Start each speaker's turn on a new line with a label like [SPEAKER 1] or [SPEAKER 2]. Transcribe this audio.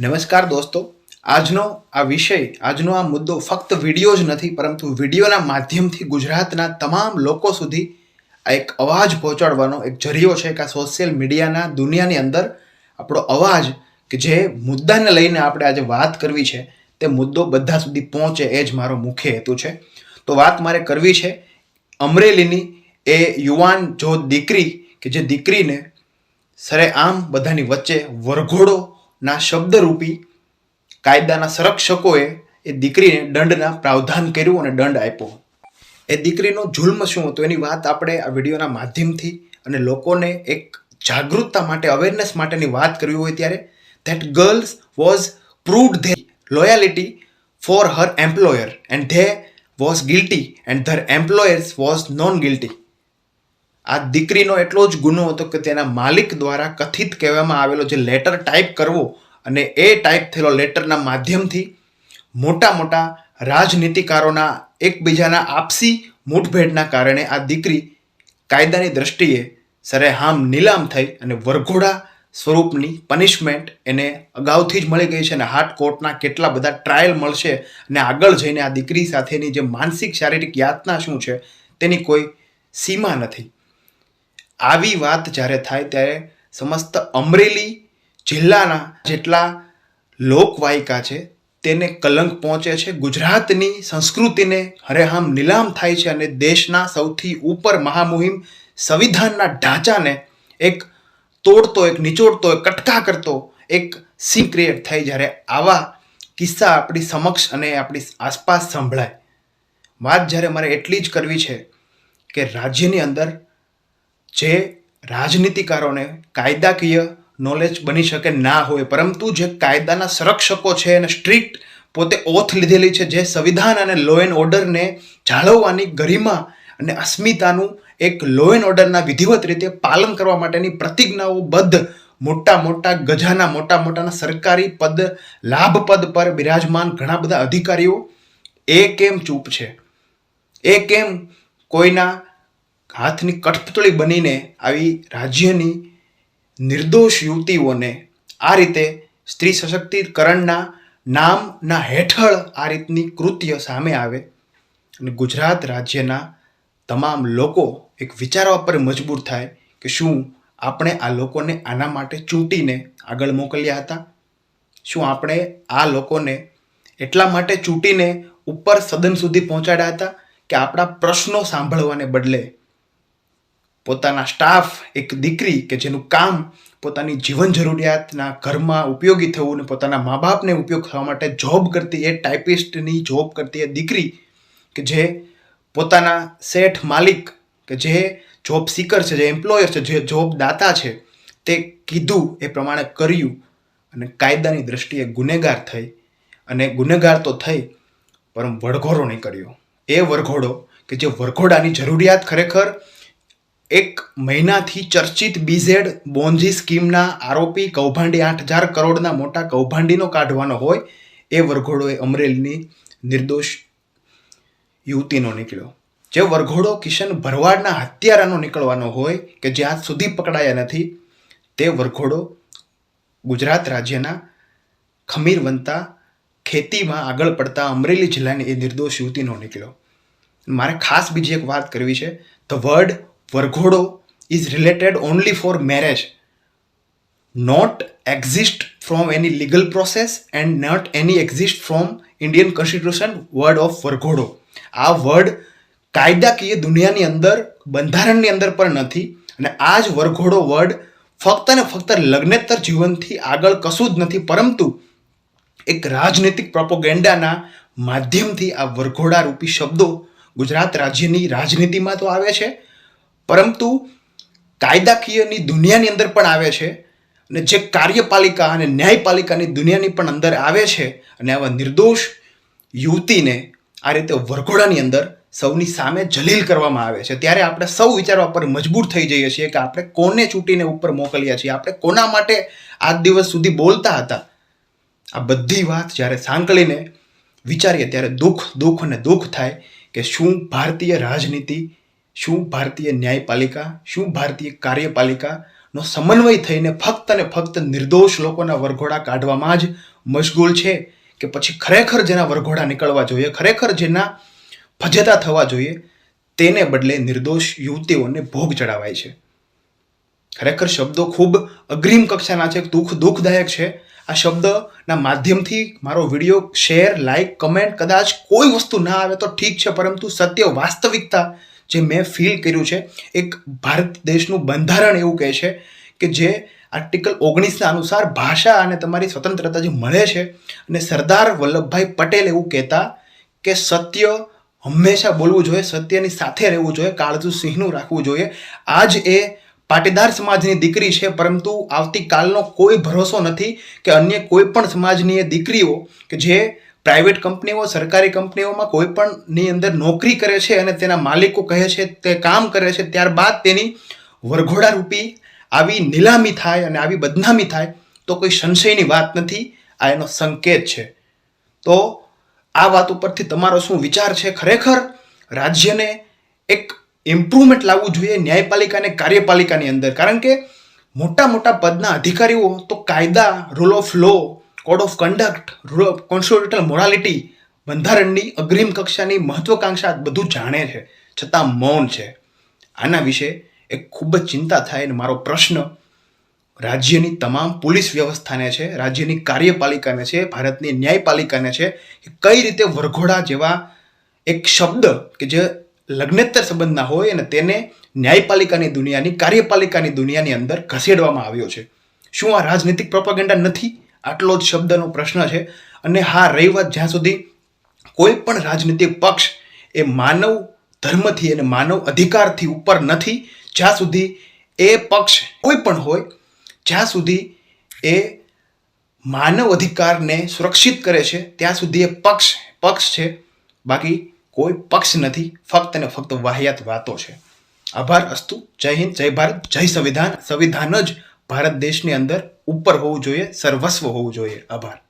[SPEAKER 1] નમસ્કાર દોસ્તો. આજનો આ વિષય, આજનો આ મુદ્દો ફક્ત વીડિયો જ નથી, પરંતુ વિડીયોના માધ્યમથી ગુજરાતના તમામ લોકો સુધી આ એક અવાજ પહોંચાડવાનો એક જરિયો છે કે આ સોશિયલ મીડિયાના દુનિયાની અંદર આપણો અવાજ કે જે મુદ્દાને લઈને આપણે આજે વાત કરવી છે, તે મુદ્દો બધા સુધી પહોંચે એ જ મારો મુખ્ય હેતુ છે. તો વાત મારે કરવી છે, અમરેલીની એ યુવાન જો દીકરી કે જે દીકરીને સરેઆમ બધાની વચ્ચે વરઘોડોના શબ્દરૂપી કાયદાના સંરક્ષકોએ એ દીકરીને દંડના પ્રાવધાન કર્યું અને દંડ આપ્યો. એ દીકરીનો જુલ્મ શું હતો એની વાત આપણે આ વિડીયોના માધ્યમથી અને લોકોને એક જાગૃતતા માટે અવેરનેસ માટેની વાત કરવી હોય ત્યારે that girls was proved the loyalty for her employer and they was guilty and their employers was non guilty આ દીકરીનો એટલો જ ગુનો હતો કે તેના માલિક દ્વારા કથિત કહેવામાં આવેલો જે લેટર ટાઈપ કરવો અને એ ટાઈપ થયેલો લેટરના માધ્યમથી મોટા મોટા રાજનીતિકારોના એકબીજાના આપસી મૂઠભેડના કારણે આ દીકરી કાયદાની દ્રષ્ટિએ સરેહામ નીલામ થઈ અને વરઘોડા સ્વરૂપની પનિશમેન્ટ એને અગાઉથી જ મળી ગઈ છે અને હાર્ટ કોર્ટના કેટલા બધા ટ્રાયલ મળશે અને આગળ જઈને આ દીકરી સાથેની જે માનસિક શારીરિક યાતના શું છે તેની કોઈ સીમા નથી. આવી વાત જ્યારે થાય ત્યારે સમસ્ત અમરેલી જિલ્લાના જેટલા લોકવાયિકા છે, તેને કલંક પહોંચે છે. ગુજરાતની સંસ્કૃતિને હરેહામ નીલામ થાય છે અને દેશના સૌથી ઉપર મહામુહિમ સંવિધાનના ઢાંચાને એક તોડતો, એક નિચોડતો, એક કટકા કરતો એક સી ક્રિએટ થાય જ્યારે આવા કિસ્સા આપણી સમક્ષ અને આપણી આસપાસ સંભળાય. વાત જ્યારે મારે એટલી જ કરવી છે કે રાજ્યની અંદર જે રાજનીતિકારોને કાયદાકીય નોલેજ બની શકે ના હોય, પરંતુ જે કાયદાના સંરક્ષકો છે અને સ્ટ્રિક્ટ પોતે ઓથ લીધેલી છે, જે સંવિધાન અને લો એન્ડ ઓર્ડરને જાળવવાની ગરિમા અને અસ્મિતાનું એક લો એન્ડ ઓર્ડરના વિધિવત રીતે પાલન કરવા માટેની પ્રતિજ્ઞાઓ બદ્ધ મોટા મોટા ગજાના, મોટા મોટાના સરકારી પદ, લાભ પદ પર બિરાજમાન ઘણા બધા અધિકારીઓ એ કેમ ચૂપ છે? એ કેમ કોઈના હાથની કઠપૂતળી બનીને આવી રાજ્યની નિર્દોષ યુવતીઓને આ રીતે સ્ત્રી સશક્તિકરણના નામના હેઠળ આ રીતની કૃત્ય સામે આવે અને ગુજરાત રાજ્યના તમામ લોકો એક વિચારવા પર મજબૂર થાય કે શું આપણે આ લોકોને આના માટે ચૂંટીને આગળ મોકલ્યા હતા? શું આપણે આ લોકોને એટલા માટે ચૂંટીને ઉપર સદન સુધી પહોંચાડ્યા હતા કે આપણા પ્રશ્નો સાંભળવાને બદલે પોતાના સ્ટાફ એક દીકરી કે જેનું કામ પોતાની જીવન જરૂરિયાતના ઘરમાં ઉપયોગી થવું અને પોતાના મા બાપને ઉપયોગ થવા માટે જોબ કરતી એ ટાઈપિસ્ટની જોબ કરતી એ દીકરી કે જે પોતાના શેઠ માલિક કે જે જોબ સીકર છે, જે એમ્પ્લોયર છે, જે જોબ દાતા છે, તે કીધું એ પ્રમાણે કર્યું અને કાયદાની દ્રષ્ટિએ ગુનેગાર થઈ અને ગુનેગાર તો થઈ, પરમ વળઘોડો નહીં કર્યો એ વરઘોડો કે જે વરઘોડાની જરૂરિયાત ખરેખર એક મહિનાથી ચર્ચિત બીઝેડ બોન્જી સ્કીમના આરોપી કૌભાંડી આઠ હજાર કરોડના મોટા કૌભાંડીનો કાઢવાનો હોય એ વરઘોડોએ અમરેલીની નિર્દોષ યુવતીનો નીકળ્યો. જે વરઘોડો કિશન ભરવાડના હત્યારાનો નીકળવાનો હોય કે જે આજ સુધી પકડાયા નથી, તે વરઘોડો ગુજરાત રાજ્યના ખમીરવંતા ખેતીમાં આગળ પડતા અમરેલી જિલ્લાની એ નિર્દોષ યુવતીનો નીકળ્યો. મારે ખાસ બીજી એક વાત કરવી છે. The word varghodo is related only for marriage not exist from any legal process and not any exist from Indian constitution word of varghodo. આ વર્ડ કાયદાકીય દુનિયાની અંદર, બંધારણની અંદર પણ નથી અને આ જ વરઘોડો વર્ડ ફક્ત ને ફક્ત લગ્નેતર જીવનથી આગળ કશું જ નથી, પરંતુ એક રાજનૈતિક પ્રોપોગેન્ડાના માધ્યમથી આ વરઘોડા રૂપી શબ્દો ગુજરાત રાજ્યની રાજનીતિમાં તો આવે છે. પરંતુ કાયદાકીયની દુનિયાની અંદર પણ આવે છે અને જે કાર્યપાલિકા અને ન્યાયપાલિકાની દુનિયાની પણ અંદર આવે છે અને આવા નિર્દોષ યુવતીને આ રીતે વરઘોડાની અંદર સૌની સામે જલીલ કરવામાં આવે છે. ત્યારે આપણે સૌ વિચારવા પર મજબૂર થઈ જઈએ છીએ કે આપણે કોને ચૂંટીને ઉપર મોકલ્યા છીએ? આપણે કોના માટે આજ દિવસ સુધી બોલતા હતા? આ બધી વાત જ્યારે સાંકળીને વિચારીએ ત્યારે દુઃખ દુઃખ અને દુઃખ થાય કે શું ભારતીય રાજનીતિ શું ભારતીય ન્યાયપાલિકા, શું ભારતીય કાર્યપાલિકાનો સમન્વય થઈને ફક્ત અને ફક્ત નિર્દોષ લોકોના વરઘોડા કાઢવામાં જ મશગુલ છે કે પછી ખરેખર જેના વરઘોડા નીકળવા જોઈએ, ખરેખર જેના ફજેતા થવા જોઈએ, તેને બદલે નિર્દોષ યુવતીઓને ભોગ ચડાવાય છે. ખરેખર શબ્દો ખૂબ અગ્રિમ કક્ષાના છે, દુઃખ દુઃખદાયક છે. આ શબ્દના માધ્યમથી મારો વીડિયો શેર લાઇક કમેન્ટ કદાચ કોઈ વસ્તુ ના આવે તો ઠીક છે, પરંતુ સત્ય, વાસ્તવિકતા જે મેં ફીલ કર્યું છે, એક ભારત દેશનું બંધારણ એવું કહે છે કે જે આર્ટિકલ ઓગણીસના અનુસાર ભાષા અને તમારી સ્વતંત્રતા જે મળે છે અને સરદાર વલ્લભભાઈ પટેલ એવું કહેતા કે સત્ય હંમેશા બોલવું જોઈએ, સત્યની સાથે રહેવું જોઈએ, કાળજુ સિંહનું રાખવું જોઈએ. આજ એ પાટીદાર સમાજની દીકરી છે, પરંતુ આવતીકાલનો કોઈ ભરોસો નથી કે અન્ય કોઈ પણ સમાજની એ દીકરીઓ કે જે પ્રાઇવેટ કંપનીઓ, સરકારી કંપનીઓમાં કોઈ પણની અંદર નોકરી કરે છે અને તેના માલિકો કહે છે, તે કામ કરે છે, ત્યારબાદ તેની વરઘોડા રૂપી આવી નીલામી થાય અને આવી બદનામી થાય, તો કોઈ સંશયની વાત નથી. આ એનો સંકેત છે. તો આ વાત ઉપરથી તમારો શું વિચાર છે? ખરેખર રાજ્યને એક ઇમ્પ્રુવમેન્ટ લાવવું જોઈએ ન્યાયપાલિકા અને કાર્યપાલિકાની અંદર. કારણ કે મોટા મોટા પદના અધિકારીઓ, તો કાયદા rule of law code of conduct constitutional morality બંધારણની અગ્રિમ કક્ષાની મહત્વકાંક્ષા બધું જાણે છે, છતાં મૌન છે. આના વિશે એક ખૂબ જ ચિંતા થાય અને મારો પ્રશ્ન, રાજ્યની તમામ પોલીસ વ્યવસ્થાને છે, રાજ્યની કાર્યપાલિકાને છે, ભારતની ન્યાયપાલિકાને છે કઈ રીતે વરઘોડા જેવા એક શબ્દ કે જે લગ્નેતર સંબંધના હોય અને તેને ન્યાયપાલિકાની દુનિયાની, કાર્યપાલિકાની દુનિયાની અંદર ઘસેડવામાં આવ્યો છે. શું આ રાજનીતિક પ્રોપગેન્ડા નથી? આટલો જ શબ્દનો પ્રશ્ન છે. અને હા, રહી વાત જ્યાં સુધી કોઈ પણ રાજનીતિક પક્ષ એ માનવ ધર્મથી અને માનવ અધિકારથી ઉપર નથી, જ્યાં સુધી એ પક્ષ કોઈ પણ હોય, જ્યાં સુધી એ માનવ અધિકારને સુરક્ષિત કરે છે, ત્યાં સુધી એ પક્ષ પક્ષ છે. બાકી કોઈ પક્ષ નથી, ફક્ત ને ફક્ત વાહિયાત વાતો છે. આભાર અસ્તુ. જય હિન્દ, જય ભારત, જય સંવિધાન. સંવિધાન જ ભારત દેશની અંદર ઉપર હોવું જોઈએ સર્વસ્વ હોવું જોઈએ. આભાર.